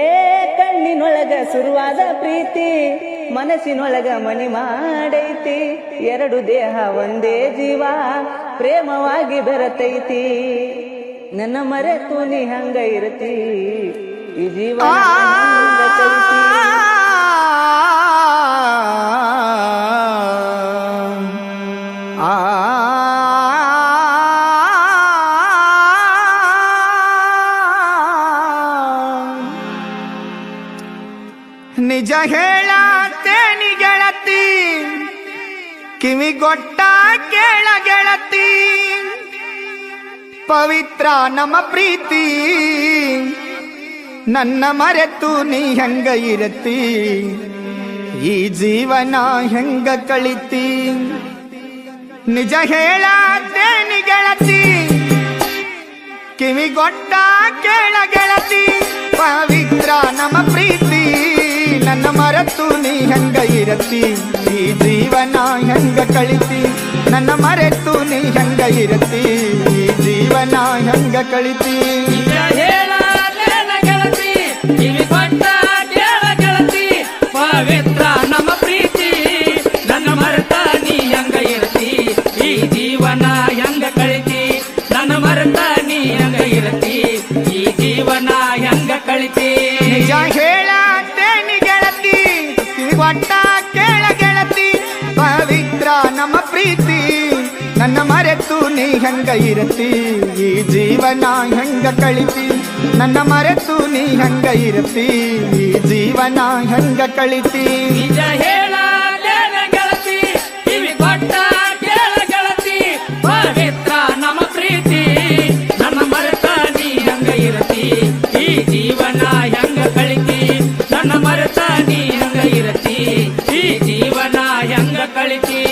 ಏ ಕಣ್ಣಿನೊಳಗ ಶುರುವಾದ ಪ್ರೀತಿ ಮನಸ್ಸಿನೊಳಗ ಮನಿ ಮಾಡೈತಿ ಎರಡು ದೇಹ ಒಂದೇ ಜೀವ ಪ್ರೇಮವಾಗಿ ಬೆರತೈತಿ ನನ್ನ ಮರೆತು ನೀ ಹಂಗ ಇರತಿ ಈ ಜೀವ ಕಿವಿಗೊಟ್ಟ ಕೇಳ ಗೆಳತಿ ಪವಿತ್ರ ನಮ್ಮ ಪ್ರೀತಿ. ನನ್ನ ಮರೆತು ನೀ ಹೆಂಗ ಇರತಿ ಈ ಜೀವನ ಹೆಂಗ ಕಳಿತಿ? ನಿಜ ಹೇಳತ್ತೇನಿ ಗೆಳತಿ. ಕಿವಿಗೊಟ್ಟ ಕೇಳ ಗೆಳತಿ ಪವಿತ್ರ ನಮ್ಮ ಪ್ರೀತಿ. ನನ್ನ ಮರೆತು ನೀ ಹೆಂಗ ಇರತಿ ಈ ಜೀವನ ಹೆಂಗ ಕಳಿತಿ. ನನ್ನ ಮರೆತು ನೀ ಹೆಂಗ ಇರತಿ ಈ ಜೀವನ ಹೆಂಗ ಕಳಿತಿ ನೀ ಹೆಂಗ ಇರತಿ? ಈ ಜೀವನ ಹೆಂಗ ಕಳಿತಿ? ನನ್ನ ಮರೆತು ನೀ ಹೆಂಗ ಇರತಿ? ಈ ಜೀವನ ಹೆಂಗ ಕಳಿತಿ? ಕಳಿತಿ?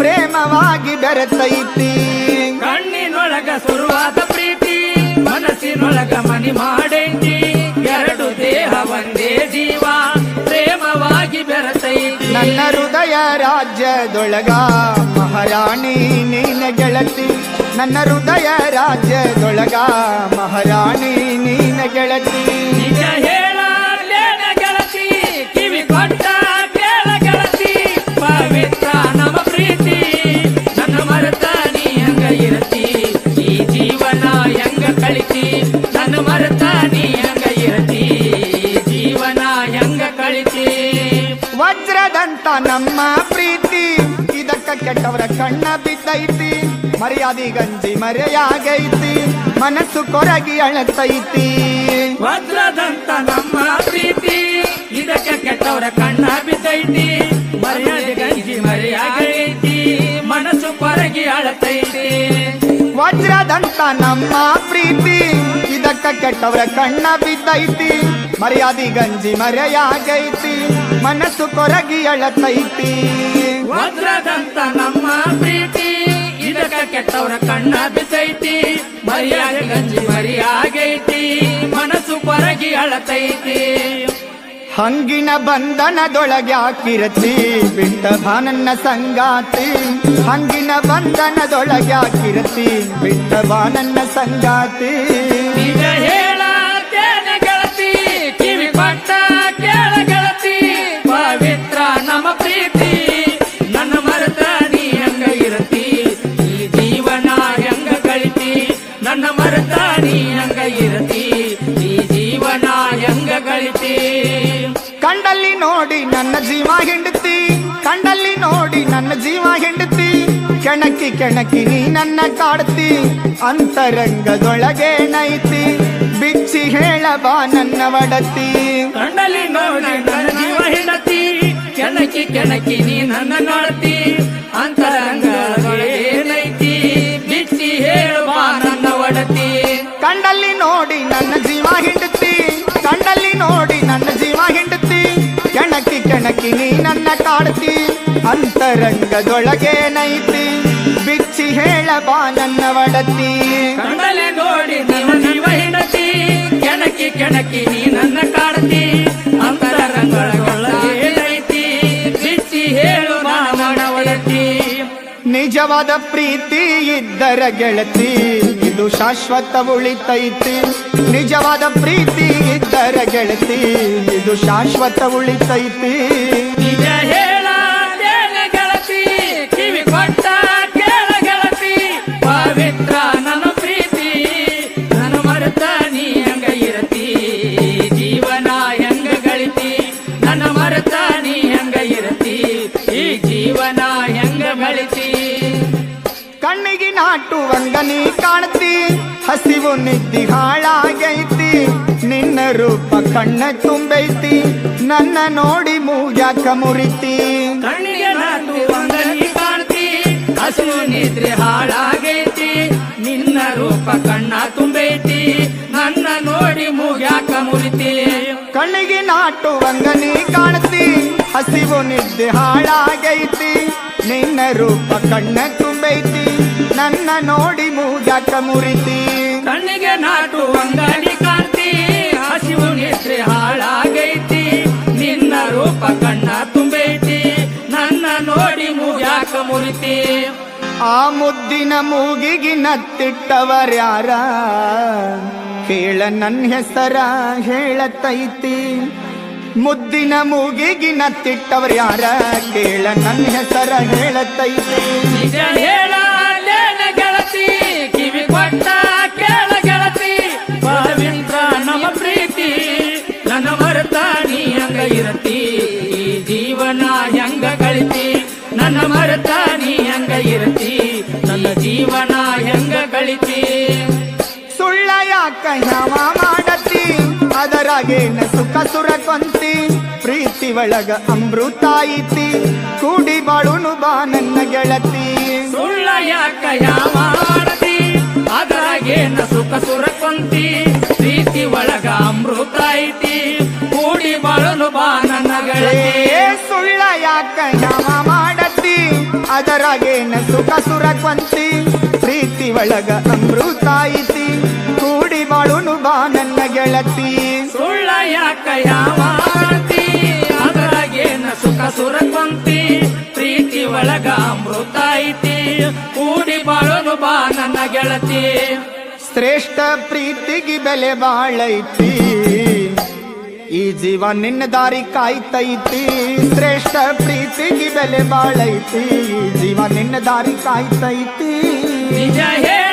ಪ್ರೇಮವಾಗಿ ಬೆರೆತೈತಿ ಕಣ್ಣಿನೊಳಗ ಶುರುವಾದ ಪ್ರೀತಿ ಮನಸ್ಸಿನೊಳಗ ಮನಿ ಮಾಡೈತಿ. ಎರಡು ದೇಹ ಒಂದೇ ಜೀವ ಪ್ರೇಮವಾಗಿ ಬೆರೆತೈತಿ ನನ್ನ ಹೃದಯ ರಾಜ್ಯದೊಳಗ ಮಹಾರಾಣಿ ನೀನ ಗೆಳತಿ. ನನ್ನ ಹೃದಯ ರಾಜ್ಯದೊಳಗ ಮಹಾರಾಣಿ ನೀನ ಗೆಳತಿ. ವಜ್ರದಂತ ನಮ್ಮ ಪ್ರೀತಿ. ಇದಕ್ಕ ಕೆಟ್ಟವರ ಕಣ್ಣ ಬಿದ್ದೈತಿ. ಮರ್ಯಾದಿ ಗಂಜಿ ಮರೆಯಾಗೈತಿ. ಮನಸ್ಸು ಕೊರಗಿ ಅಳತೈತಿ. ವಜ್ರದಂತ ನಮ್ಮ ಪ್ರೀತಿ. ಇದಕ್ಕ ಕೆಟ್ಟವರ ಕಣ್ಣ ಬಿದ್ದೈತಿ. ವಜ್ರದಂತ ನಮ್ಮ ಪ್ರೀತಿ. ಇದಕ್ಕ ಕೆಟ್ಟವರ ಕಣ್ಣ ಬಿದ್ದೈತಿ. ಮರ್ಯಾದಿ ಗಂಜಿ ಮರೆಯಾಗೈತಿ. ಮನಸ್ಸು ಕೊರಗಿ ಅಳತೈತಿ. ವಜ್ರದಂತ ನಮ್ಮ ಪ್ರೀತಿ. ಇದಕ್ಕ ಕೆಟ್ಟವರ ಕಣ್ಣ ಬಿದ್ದೈತಿ. ಮರ್ಯಾದಿ ಗಂಜಿ ಮರಿಯಾಗೈತಿ. ಮನಸ್ಸು ಕೊರಗಿ ಅಳತೈತಿ. ಹಂಗಿನ ಬಂಧನದೊಳಗೆ ಹಾಕಿರತಿ ಬಿಟ್ಟ ಭಾನನ್ನ ಸಂಗಾತಿ ಹಂಗಿನ ಬಂಧನದೊಳಗೆ ಹಾಕಿರತಿ ಬಿಟ್ಟ ಭಾನನ್ನ ಸಂಗಾತಿ ಜೀವ ಹೆಂಡತಿ, ಕಣ್ಣಲ್ಲಿ ನೋಡಿ ನನ್ನ ಜೀವ ಹೆಂಡತಿ. ಕೆಣಕಿ ಕೆಣಕಿ ನೀ ನನ್ನ ಕಾಡ್ತಿ, ಅಂತರಂಗದೊಳಗೆ ನೈತಿ. ಬಿಚ್ಚಿ ಹೇಳಬ ನನ್ನ ಒಡತಿ. ಕಣ್ಣಲ್ಲಿ ನೋಡಿ ನನ್ನ ಜೀವ ಹೆಂಡತಿ, ಕೆಣಕಿ ಕೆಣಕಿ ನೀ ನನ್ನ ನೋಡ್ತಿ ಅಂತರಂಗೈತಿ ನೆನಕಿ ನೀ ನನ್ನ ಕಾಡ್ತಿ? ಅಂತರಂಗದೊಳಗೆ ನೈತಿ. ಬಿಚ್ಚಿ ಹೇಳ ಬಾ ನನ್ನ ಒಡತಿ. ನೋಡಿ ಕೆಣಕಿ ಕೆಣಕಿ ನೀ ನನ್ನ ಕಾಡ್ತಿ. ಅಂತರಂಗದೊಳಗೆ ನೈತಿ. ಬಿಚ್ಚಿ ಹೇಳು ಬಾ ನನ್ನ ಒಡತಿ. ನಿಜವಾದ ಪ್ರೀತಿ ಇದ್ದರ ಗೆಳತಿ. ಇದು ಶಾಶ್ವತ ಉಳಿತೈತಿ. ನಿಜವಾದ ಪ್ರೀತಿ ಇದ್ದರ ಗೆಳತಿ ಇದು ಶಾಶ್ವತ ಉಳಿತೈತಿ. ಮರೆತ ನೀ ಹೆಂಗ ಹಸಿವು ನಿದ್ದಿ ಹಾಳಾಗೈತಿ. ನಿನ್ನ ರೂಪ ಕಣ್ಣ ತುಂಬೈತಿ. ನನ್ನ ನೋಡಿ ಮೂಗ್ಯಾಕ ಮುರಿತಿ. ಕಣ್ಣಿಗೆ ನಾಟು ಅಂಗನಿ ಕಾಣ್ತಿ. ಹಸಿವು ನಿದ್ರೆ ಹಾಳಾಗೈತಿ. ನಿನ್ನ ರೂಪ ಕಣ್ಣ ತುಂಬೈತಿ. ನನ್ನ ನೋಡಿ ಮೂಗ್ಯಾಕ ಮುರಿತಿ. ಕಣ್ಣಿಗೆ ನಾಟು ಅಂಗನಿ ಕಾಣ್ತಿ. ಹಸಿವು ನಿದ್ದೆ ಹಾಳಾಗೈತಿ. ನಿನ್ನ ರೂಪ ಕಣ್ಣ ತುಂಬೈತಿ. ನನ್ನ ನೋಡಿ ಮೂಗಕ್ಕ ಮುರಿತಿ. ಕಣ್ಣಿಗೆ ನಾಟು ಅಂಗಡಿ ಕಾಣ್ತಿ ಹಸಿವು ನಿದ್ರೆ ಹಾಳಾಗೈತಿ ನಿನ್ನ ರೂಪ ಕಣ್ಣ ತುಂಬೈತಿ ನನ್ನ ನೋಡಿ ಮೂಗ್ಯಾಕ ಮುರಿತಿ. ಆ ಮುದ್ದಿನ ಮೂಗಿಗೆ ನತ್ತಿಟ್ಟವರ್ಯಾರ ಕೇಳ ನನ್ನ ಹೆಸರ ಹೇಳತೈತಿ ಮುದ್ದಿನ ಮೂಗಿಗೆ ನತ್ತಿಟ್ಟವರ್ಯಾರ ಕೇಳ ನನ್ನ ಹೆಸರ ಹೇಳತೈತಿ ಹೇಳ ಇರತಿ ಈ ಜೀವನ ಹೆಂಗ ಗಳಿತಿ ನನ್ನ ಮರೆತ ನೀ ಹಂಗ ಇರತಿ ನನ್ನ ಜೀವನ ಹೆಂಗ ಗಳಿತಿ ಸುಳ್ಳ ಯಾಕ ಯಾವ ಮಾಡತಿ ಅದರಾಗೇನ ಸುಖ ಸುರಕೊಂತಿ ಪ್ರೀತಿ ಒಳಗ ಅಮೃತ ಐತಿ ಕೂಡಿ ಬಾಳುನು ಬಾ ನನ್ನ ಗೆಳತಿ. ಸುಳ್ಳ ಯಾಕ ಯಾವ ಮಾಡತಿ ಅದರಾಗೇನ ಸುಖ ಸುರಕೊಂತಿ ಪ್ರೀತಿ ಒಳಗ ಅಮೃತ ಐತಿ ಕೂಡಿ ಬಾಳುನು ಬಾ ನನ್ನ ಗೆಳತಿ. ಸುಳ್ಳ ಯಾಕ ಯಾವ ಮಾಡತಿ? ಅದರಾಗೇನ ಸುಖ ಸುರಕೊಂತಿ ಪ್ರೀತಿ ಒಳಗ ಅಮೃತ ಐತಿ ಕೂಡಿ ಬಾಳುನು ಬಾ ನನ್ನ ಗೆಳತಿ. ಸುಳ್ಳ ಯಾಕ ಯಾವ ಆಡತಿ ಕೊಂತಿ ಪ್ರೀತಿ ಒಳಗ ಅಮೃತ ಐತಿ. ಕೂಡಿ ಬಾಳನು ಬಾ ನನ್ನ ಗೆಳತಿ. ಶ್ರೇಷ್ಠ ಪ್ರೀತಿಗೆ ಬೆಲೆ ಬಾಳೈತಿ ಈ ಜೀವ ನಿನ್ನ ದಾರಿ ಕಾಯ್ತೈತಿ. ಶ್ರೇಷ್ಠ ಪ್ರೀತಿಗೆ ಬೆಲೆ ಬಾಳೈತಿ ಈ ಜೀವ ನಿನ್ನ ದಾರಿ ಕಾಯ್ತೈತಿ. ನಿಜ ಹೇಳ